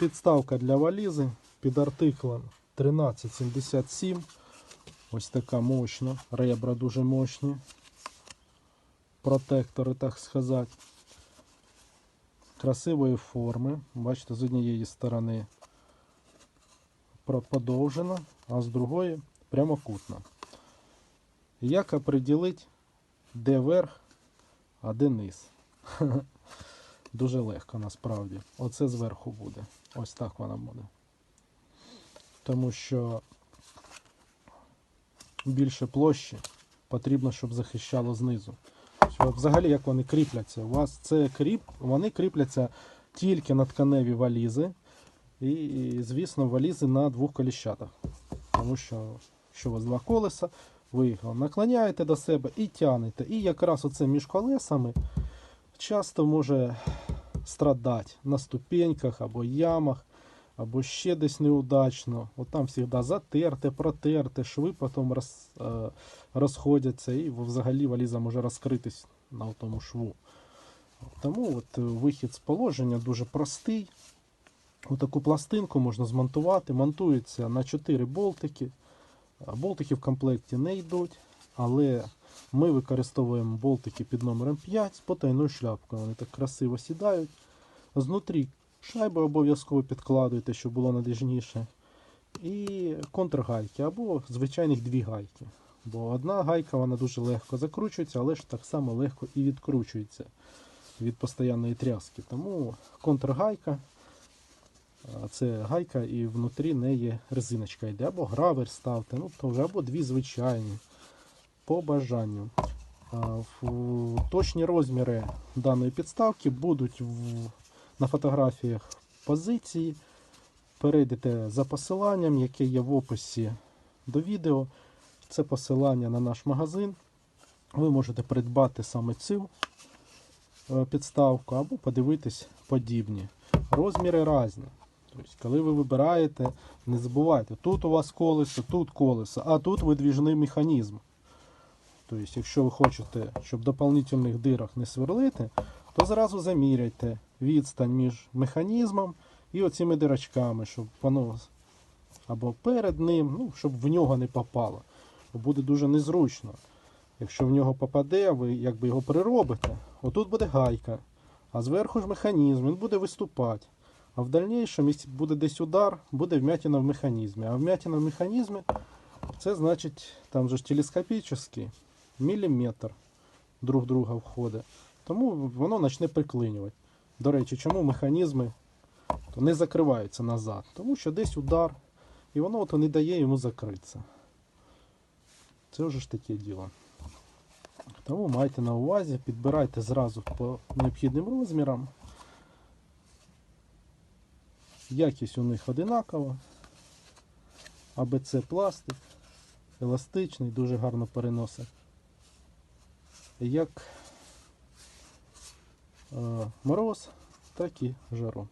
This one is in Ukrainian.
Підставка для валізи під артиклем 1377. Ось така мощна. Ребра дуже мощні. Протектори, так сказати. Красивої форми. Бачите, з однієї сторони подовжена, а з другої прямокутна. Як определити, де верх, а де низ? Дуже легко насправді. Оце зверху буде. Ось так вона буде. Тому що більше площі потрібно, щоб захищало знизу. Взагалі, як вони кріпляться? У вас це кріп, вони кріпляться тільки на тканеві валізи. І, звісно, валізи на двох коліщатах. Тому що, що у вас два колеса, ви його наклоняєте до себе і тягнете. І якраз оце між колесами часто може страдати на ступеньках або ямах, або ще десь неудачно. От там завжди затерте, протерте, шви потім роз, е, розходяться, і взагалі валіза може розкритись на тому шву. Тому от е, вихід з положення дуже простий. Отаку пластинку можна змонтувати. Монтується на 4 болтики. А Болтики в комплекті не йдуть, але ми використовуємо болтики під номером 5 з потайною шляпкою. Вони так красиво сідають. Знутрі шайби обов'язково підкладуйте, щоб було надіжніше. І контргайки або звичайних дві гайки. Бо одна гайка вона дуже легко закручується, але ж так само легко і відкручується від постійної тряски. Тому контргайка. Це гайка і внутрі неї резиночка йде. Або гравер ставте, ну то або дві звичайні. По бажанню. Точні розміри даної підставки будуть на фотографіях позиції. Перейдете за посиланням, яке є в описі до відео. Це посилання на наш магазин. Ви можете придбати саме цю е, підставку або подивитись подібні. Розміри різні. Тобто, коли ви вибираєте, не забувайте, тут у вас колесо, тут колесо, а тут видвіжний механізм. Тобто, якщо ви хочете, щоб дополнительних дирах не сверлити, то зразу заміряйте відстань між механізмом і оцими дирочками, щоб воно або перед ним, ну, щоб в нього не попало. Бо буде дуже незручно. Якщо в нього попаде, ви якби його приробите, отут буде гайка, а зверху ж механізм, він буде виступати. А в дальнейшем, якщо буде десь удар, буде вмятина в механізмі. А вмятина в механізмі це значить, там же ж телескопічний міліметр друг друга входить. Тому воно почне приклинювати. До речі, чому механізми не закриваються назад? Тому що десь удар, і воно от не дає йому закритися. Це вже ж таке діло. Тому майте на увазі, підбирайте зразу по необхідним розмірам. Якість у них одинакова. АБЦ пластик, еластичний, дуже гарно переносить як е, мороз, так і жару.